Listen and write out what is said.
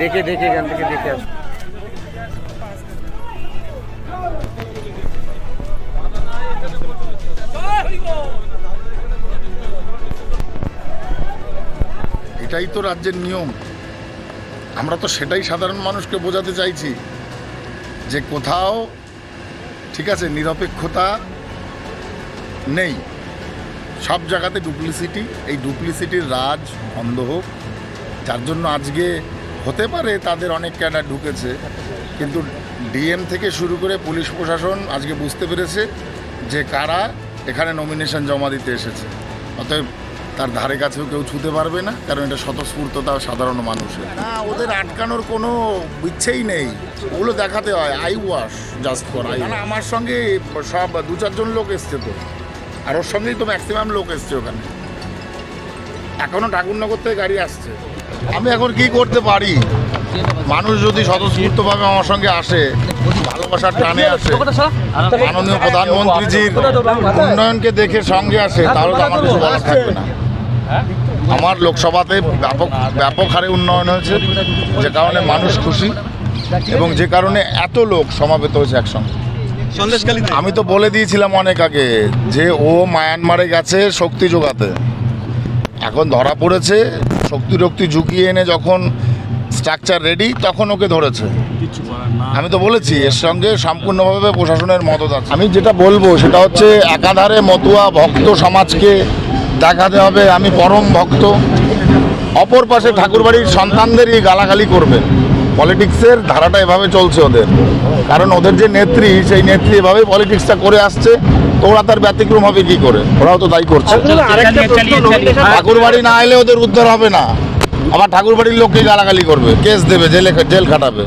দেখে দেখে, এখান থেকে দেখে আস। এটাই তো রাজ্যের নিয়ম। আমরা তো সেটাই সাধারণ মানুষকে বোঝাতে চাইছি যে কোথাও ঠিক আছে, নিরপেক্ষতা নেই। সব জায়গাতে ডুপ্লিসিটি এই ডুপ্লিসিটির রাজ বন্ধ হোক। যার জন্য আজকে হতে পারে তাদের অনেক ক্যাডার ঢুকেছে, কিন্তু ডিএম থেকে শুরু করে পুলিশ প্রশাসন আজকে বুঝতে পেরেছে যে কারা এখানে নমিনেশন জমা দিতে এসেছে। অতএব তার ধারে কাছেও কেউ ছুতে পারবে না কারণ এটা স্বতঃস্ফূর্ততা সাধারণ মানুষের। না ওদের আটকানোর কোনো ইচ্ছেই নেই। ওগুলো দেখাতে হয় eye wash just for eye না আমার সঙ্গে সব দু চারজন লোক এসছে তো। আর ওর সঙ্গেই তো ম্যাক্সিমাম লোক এসছে ওখানে। এখনও ঠাকুরনগর থেকে গাড়ি আসছে। আমি এখন কি করতে পারি? মানুষ যদি স্বতঃস্ফূর্তভাবে আমার সঙ্গে আসে ভালোবাসার টানে আসে মাননীয় প্রধানমন্ত্রীজির উন্নয়নকে দেখে সঙ্গে আসে তাহলে তো আমার কিছু বলার থাকবে না। আমার লোকসভাতে ব্যাপক ব্যাপক হারে উন্নয়ন হয়েছে যে কারণে মানুষ খুশি এবং যে কারণে এত লোক সমাবেত হয়েছে একসঙ্গে। আমি তো বলে দিয়েছিলাম অনেক আগে যে ও মায়ানমারে গেছে শক্তি যোগাতে। এখন ধরা পড়েছে শক্তি রক্তি ঝুঁকিয়ে এনে যখন স্ট্রাকচার রেডি তখন ওকে ধরেছে। আমি তো বলেছি এর সঙ্গে সম্পূর্ণভাবে প্রশাসনের মদত আছে। আমি যেটা বলব সেটা হচ্ছে একাধারে মতুয়া ভক্ত সমাজকে দেখাতে হবে আমি পরম ভক্ত। অপর পাশে ঠাকুরবাড়ির সন্তানদেরই গালাগালি করবে পলিটিক্সের ধারাটা এভাবে চলছে ওদের। কারণ ওদের যে নেত্রী সেই নেত্রী এভাবেই পলিটিক্সটা করে আসছে তো ওরা তার ব্যতিক্রম হবে কি করে? ওরাও তো তাই করছে। ঠাকুরবাড়ি না এলে ওদের উদ্ধার হবে না। আবার ঠাকুরবাড়ির লোককে গালাগালি করবে। কেস দেবে জেলে জেল খাটাবে।